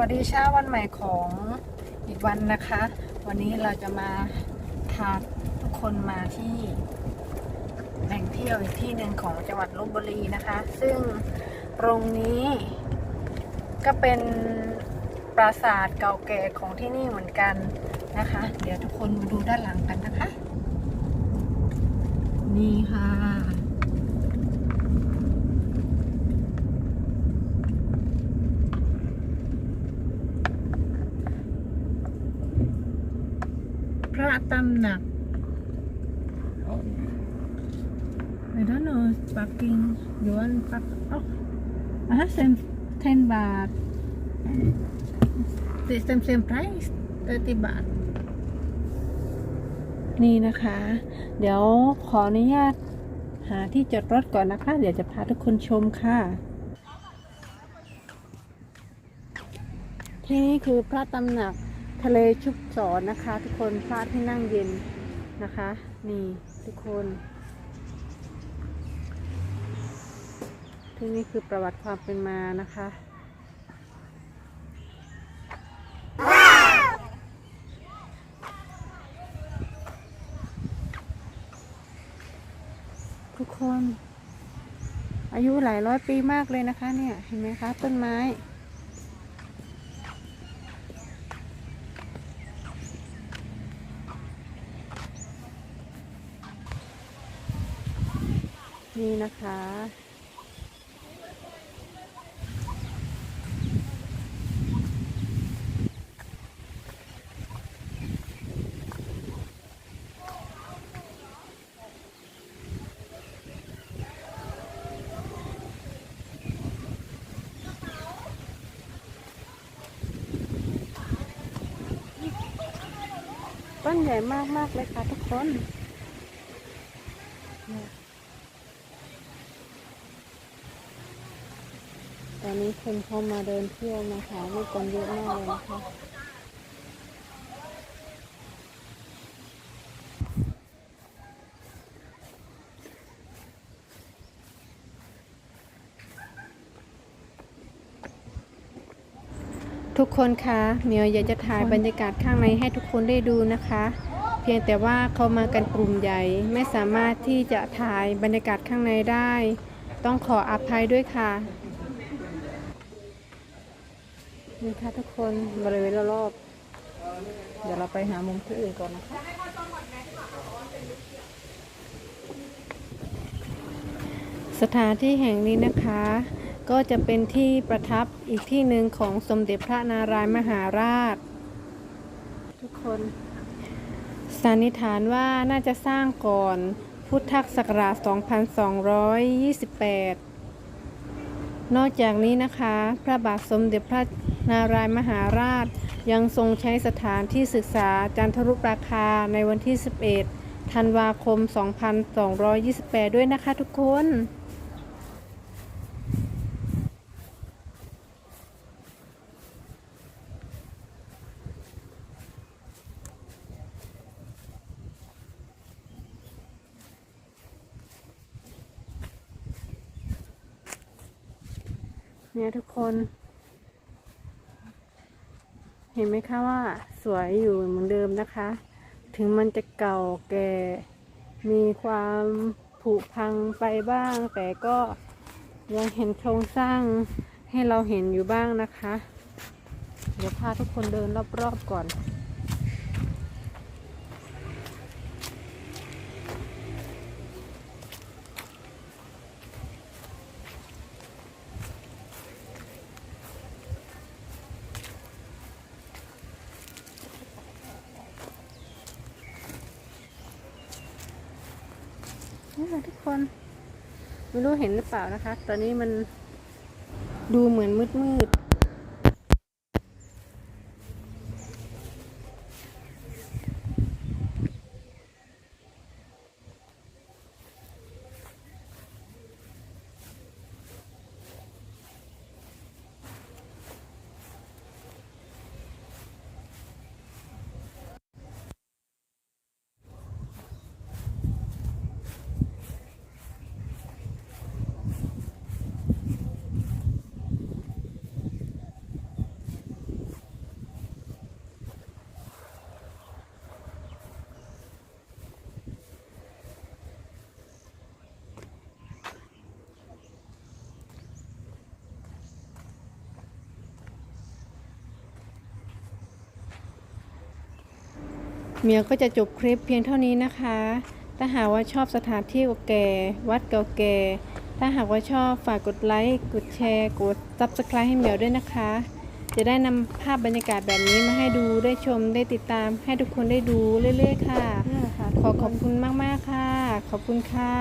วัสดีเช้าวันใหม่ของอีกวันนะคะ วันนี้เราจะมาพาทุกคนมาที่แหล่งเที่ยวอีกที่หนึ่งของจังหวัดลบบุรีนะคะ ซึ่งตรงนี้ก็เป็นปราสาทเก่าแก่ของที่นี่เหมือนกันนะคะ เดี๋ยวทุกคนมาดูด้านหลังกันนะคะ นี่ค่ะ พระตำหนัก I don't know parking you want park oh I have same 10บาท the same same price 30บาทนี่นะคะ เดี๋ยวขออนุญาตหาที่จอดรถก่อนนะคะ เดี๋ยวจะพาทุกคนชมค่ะ ที่นี่คือพระตำหนัก ทะเลชุบสอนนะคะ ทุกคนพระที่นั่งเย็นนะคะ นี่ทุกคนที่นี่คือประวัติความเป็นมานะคะทุกคน อายุหลายร้อยปีมากเลยนะคะ เนี่ย เห็นไหมคะ ต้นไม้ นี่นะคะ ต้นใหญ่มาก ๆ เลยค่ะทุกคนเนี่ย ตอนนี้คนเข้ามาเดินเที่ยวมาถ่ายรูปกันเยอะมากเลยนะคะทุกคนคะเมียวอยากจะถ่ายบรรยากาศข้างในให้ทุกคนได้ดูนะคะ เพียงแต่ว่าเขามากันกลุ่มใหญ่ไม่สามารถที่จะถ่ายบรรยากาศข้างในได้ ต้องขออภัยด้วยค่ะ นี่ค่ะทุกคนบริเวณรอบๆเดี๋ยวเราไปหามุมที่อื่นก่อนนะคะสถานที่แห่งนี้นะคะ ก็จะเป็นที่ประทับอีกที่หนึ่งของสมเด็จพระนารายมหาราช ทุกคนสันนิษฐานว่าน่าจะสร้างก่อนพุทธศักราช 2228 นอกจากนี้นะคะ พระบาทสมเด็จพระ นารายมหาราชยังทรงใช้สถานที่ศึกษาจันทรุปราคาในวันที่ 11 ธันวาคม 2228 ด้วยนะคะทุกคนเนี่ยทุกคน เห็นไหมคะว่าสวยอยู่เหมือนเดิมนะคะ ถึงมันจะเก่าแก่ มีความผุพังไปบ้าง แต่ก็ยังเห็นโครงสร้างให้เราเห็นอยู่บ้างนะคะ เดี๋ยวพาทุกคนเดินรอบๆก่อน นี่ค่ะทุกคน ไม่รู้เห็นหรือเปล่านะคะ ตอนนี้มันดูเหมือนมืดมืด เมียก็จะจบคลิปเพียงเท่านี้นะคะ ถ้าหากว่าชอบสถานที่เก่าแก่ วัดเก่าแก่ ถ้าหากว่าชอบฝากกดไลค์ กดแชร์ กด subscribe ให้เหมียวด้วยนะคะ จะได้นำภาพบรรยากาศแบบนี้มาให้ดูได้ชมได้ติดตาม ให้ทุกคนได้ดูเรื่อยๆค่ะ ขอขอบคุณมากๆค่ะ ขอบคุณค่ะ